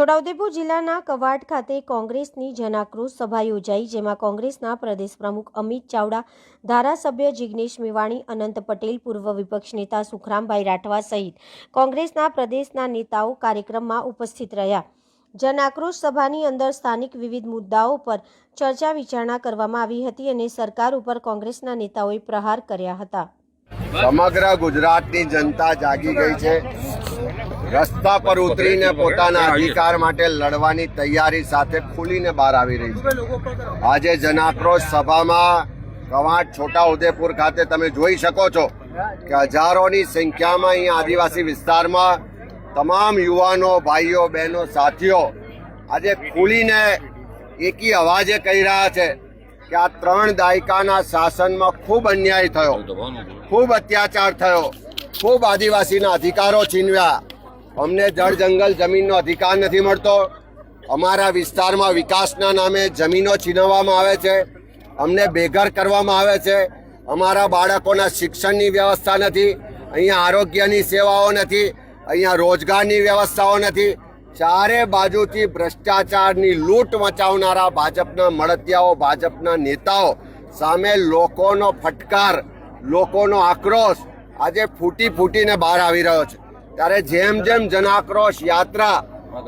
છોટાઉદેપુર જિલ્લાના કવાડ ખાતે કોંગ્રેસની જનાક્રોશ સભા યોજાઈ, જેમાં કોંગ્રેસના પ્રદેશ પ્રમુખ અમિત ચાવડા, ધારાસભ્ય જિગ્નેશ મેવાણી, અનંત પટેલ, પૂર્વ વિપક્ષ નેતા સુખરામભાઈ રાઠવા સહિત કોંગ્રેસના પ્રદેશના નેતાઓ કાર્યક્રમમાં ઉપસ્થિત રહ્યા. જનાક્રોશ સભાની અંદર સ્થાનિક વિવિધ મુદ્દાઓ પર ચર્ચા વિચારણા કરવામાં આવી હતી અને સરકાર ઉપર કોંગ્રેસના નેતાઓએ પ્રહાર કર્યા હતા. સમગ્ર ગુજરાતની જનતા જાગી ગઈ છે. રસ્તા પર ઉતરીને પોતાના અધિકાર માટે લડવાની તૈયારી સાથે ખુલીને બહાર આવી રહી છે. આજે જનાક્રોશ સભામાં કવાંટ છોટા ઉદેપુર ખાતે તમે જોઈ શકો છો કે હજારોની સંખ્યામાં અહીં આદિવાસી વિસ્તારમાં તમામ યુવાનો ભાઈઓ બહેનો સાથીઓ આજે ખુલીને એકી અવાજે કહી રહ્યા છે કે આ ત્રણ દાયકાના શાસનમાં ખૂબ અન્યાય થયો ખૂબ અત્યાચાર થયો ખૂબ આદિવાસીના અધિકારો છીનવ્યા. અમને જળ જંગલ જમીનનો અધિકાર નથી મળતો. અમારા વિસ્તારમાં વિકાસના નામે જમીનો છીનવવામાં આવે છે. અમને બેઘર કરવામાં આવે છે. અમારા બાળકોના શિક્ષણની વ્યવસ્થા નથી. અહીંયા આરોગ્યની સેવાઓ નથી. અહીંયા રોજગારની વ્યવસ્થાઓ નથી. ચારે બાજુથી ભ્રષ્ટાચારની લૂંટ મચાવનારા ભાજપના મળતિયાઓ, ભાજપના નેતાઓ સામે લોકોનો ફટકાર, લોકોનો આક્રોશ આજે ફૂટી ફૂટીને બહાર આવી રહ્યો છે. ત્યારે જેમ જેમ જનાક્રોશ યાત્રા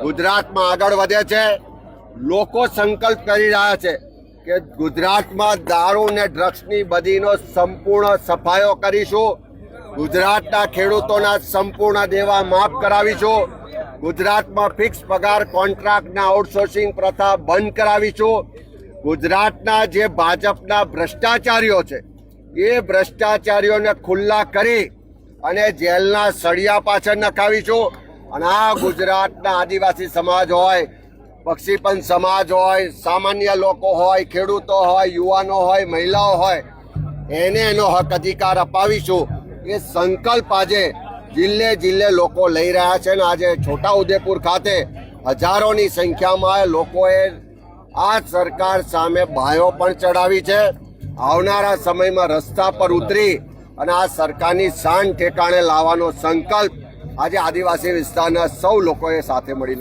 ગુજરાતમાં આગળ વધે છે, લોકો સંકલ્પ કરી રહ્યા છે કે ગુજરાતમાં દારૂ ને ડ્રગ્સની બદીનો સંપૂર્ણ સફાયો કરીશું, ગુજરાતના ખેડૂતોના સંપૂર્ણ દેવા માફ કરાવીશું, ગુજરાતમાં ફિક્સ પગાર કોન્ટ્રાક્ટના આઉટસોર્સિંગ પ્રથા બંધ કરાવીશું, ગુજરાતના જે ભાજપના ભ્રષ્ટાચારીઓ છે, એ ભ્રષ્ટાચારીઓને ખુલ્લા કરી અને જેલના સળિયા પાછળ નખાવીશું. અને આ ગુજરાતના આદિવાસી સમાજ હોય પક્ષીપંચ સમાજ હોય, સામાન્ય લોકો હોય, ખેડૂતો હોય, યુવાનો હોય, મહિલાઓ હોય, એને એનો હક અધિકાર અપાવીશું. એ સંકલ્પ આજે જિલ્લે જિલ્લે લોકો લઈ રહ્યા છે અને આજે છોટા ઉદેપુર ખાતે હજારોની સંખ્યામાં લોકોએ આ સરકાર સામે બાયો પણ ચડાવી છે. આવનારા સમયમાં રસ્તા પર ઉતરી અને આ સરકારની શાન ઠેકાણે લાવવાનો સંકલ્પ આજે આદિવાસી વિસ્તારના સૌ લોકોએ સાથે મળીને